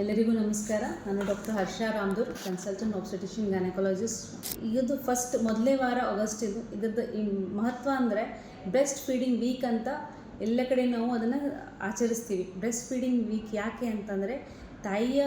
ಎಲ್ಲರಿಗೂ ನಮಸ್ಕಾರ. ನಾನು doctor Harsha Ramdur consultant obstetrician gynaecologist ಇದು ಫಸ್ಟ್ ಮೊದಲೇ ವಾರ ಆಗಸ್ಟ್ ಇದು. ಈ ಮಹತ್ವ ಅಂದರೆ ಬ್ರೆಸ್ಟ್ ಫೀಡಿಂಗ್ ವೀಕ್ ಅಂತ ಎಲ್ಲ ಕಡೆ ನಾವು ಅದನ್ನು ಆಚರಿಸ್ತೀವಿ. ಬ್ರೆಸ್ಟ್ ಫೀಡಿಂಗ್ ವೀಕ್ ಯಾಕೆ ಅಂತಂದರೆ ತಾಯಿಯ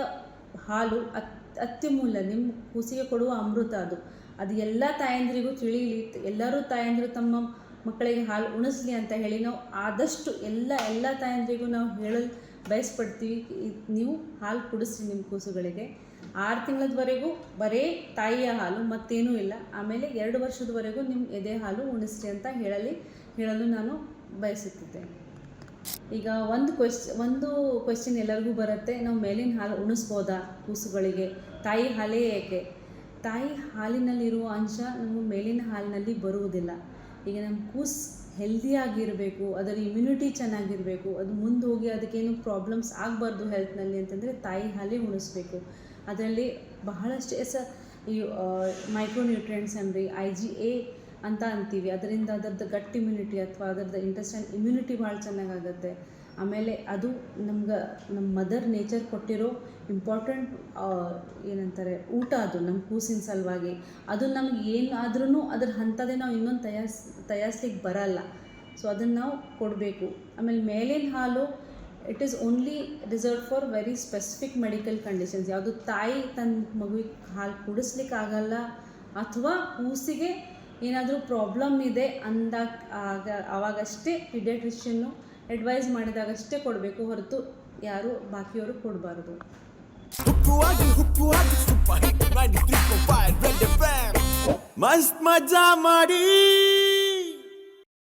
ಹಾಲು ಅತ್, ಅತ್ಯಮೂಲ್ಯ ನಿಮ್ಮ ಕೂಸಿಗೆ ಕೊಡುವ ಅಮೃತ ಅದು. ಅದು ಎಲ್ಲ ತಾಯಂದಿರಿಗೂ ತಿಳಿಯಲಿ ಎಲ್ಲರೂ ತಾಯಂದಿರು ತಮ್ಮ ಮಕ್ಕಳಿಗೆ ಹಾಲು ಉಣಿಸ್ಲಿ ಅಂತ ಹೇಳಿ ನಾವು ಆದಷ್ಟು ಎಲ್ಲ ಎಲ್ಲ ತಾಯಂದಿರಿಗೂ ನಾವು ಹೇಳಲು ಬಯಸ್ಪಡ್ತೀವಿ ನೀವು ಹಾಲು ಕುಡಿಸ್ರಿ ನಿಮ್ಮ ಕೂಸುಗಳಿಗೆ. ಆರು ತಿಂಗಳದವರೆಗೂ ಬರೀ ತಾಯಿಯ ಹಾಲು, ಮತ್ತೇನೂ ಇಲ್ಲ. ಆಮೇಲೆ ಎರಡು ವರ್ಷದವರೆಗೂ ನಿಮ್ಮ ಎದೆ ಹಾಲು ಉಣಿಸ್ರಿ ಅಂತ ಹೇಳಲಿ, ಹೇಳಲು ನಾನು ಬಯಸುತ್ತಿದ್ದೇನೆ. ಈಗ ಒಂದು ಕ್ವೆಶ್, ಒಂದು ಕ್ವೆಶ್ಚನ್ ಎಲ್ಲರಿಗೂ ಬರುತ್ತೆ. ನಾವು ಮೇಲಿನ ಹಾಲು ಉಣಿಸ್ಬೋದಾ ಕೂಸುಗಳಿಗೆ? ತಾಯಿ ಹಾಲೇ ಏಕೆ? ತಾಯಿ ಹಾಲಿನಲ್ಲಿರುವ ಅಂಶ ನಮ್ಮ ಮೇಲಿನ ಹಾಲಿನಲ್ಲಿ ಬರುವುದಿಲ್ಲ. ಈಗ ನಮ್ಮ ಕೂಸ್ ಹೆಲ್ದಿಯಾಗಿರಬೇಕು ಅದರ ಇಮ್ಯುನಿಟಿ ಚೆನ್ನಾಗಿರಬೇಕು, ಅದು ಮುಂದೆ ಹೋಗಿ ಅದಕ್ಕೇನು ಪ್ರಾಬ್ಲಮ್ಸ್ ಆಗಬಾರ್ದು ಹೆಲ್ತ್ನಲ್ಲಿ ಅಂತಂದರೆ ತಾಯಿ ಹಾಲಿ ಉಣಿಸ್ಬೇಕು. ಅದರಲ್ಲಿ ಬಹಳಷ್ಟು, ಎಸ, ಈ ಮೈಕ್ರೋನ್ಯೂಟ್ರಿಯೆಂಟ್ಸ್ ಅಂದರೆ ಐ ಜಿ ಎ ಅಂತ ಅಂತೀವಿ. ಅದರಿಂದ ಅದರದ್ದು ಗಟ್ಟಿ ಇಮ್ಯುನಿಟಿ ಅಥವಾ ಅದರದ್ದು ಇಂಟೆಸ್ಟೈನ್ ಇಮ್ಯುನಿಟಿ ಭಾಳ ಚೆನ್ನಾಗಾಗುತ್ತೆ. ಆಮೇಲೆ ಅದು ನಮ್ಗೆ ನಮ್ಮ ಮದರ್ ನೇಚರ್ ಕೊಟ್ಟಿರೋ ಇಂಪಾರ್ಟೆಂಟ್ ಏನಂತಾರೆ, ಊಟ ಅದು ನಮ್ಮ ಕೂಸಿನ ಸಲುವಾಗಿ. ಅದು ನಮ್ಗೆ ಏನು ಆದ್ರೂ ಅದ್ರ ಹಂತದೇ ನಾವು ಇನ್ನೊಂದು ತಯಾರಿಸ್ ತಯಾರಿಸ್ಲಿಕ್ಕೆ ಬರಲ್ಲ. ಸೊ ಅದನ್ನು ನಾವು ಕೊಡಬೇಕು. ಆಮೇಲೆ ಮೇಲಿನ ಹಾಲು it is only reserve for very specific medical conditions ಯಾವುದು ತಾಯಿ ತನ್ನ ಮಗುವಿಗೆ ಹಾಲು ಕುಡಿಸ್ಲಿಕ್ಕೆ ಆಗಲ್ಲ ಅಥವಾ ಕೂಸಿಗೆ ಏನಾದರೂ ಪ್ರಾಬ್ಲಮ್ ಇದೆ ಅಂದಾಗ ಆಗ ಆವಾಗಷ್ಟೇ ಪಿಡಿಯಾಟ್ರಿಷಿಯನ್ನು ಅಡ್ವೈಸ್ ಮಾಡಿದಾಗಷ್ಟೇ ಕೊಡಬೇಕು ಹೊರತು ಯಾರು ಬಾಕಿಯವರು ಕೊಡಬಾರ್ದು. ಹುಕ್ಕುವಾಗಿ ಹುಕ್ಕುವಾಗಿ ಸೂಪರ್ ಹಿಟ್ 93.5 ರೆಡ್ ಎಫ್ಎಂ ಮಸ್ತ್ ಮಜಾ ಮಾಡಿ.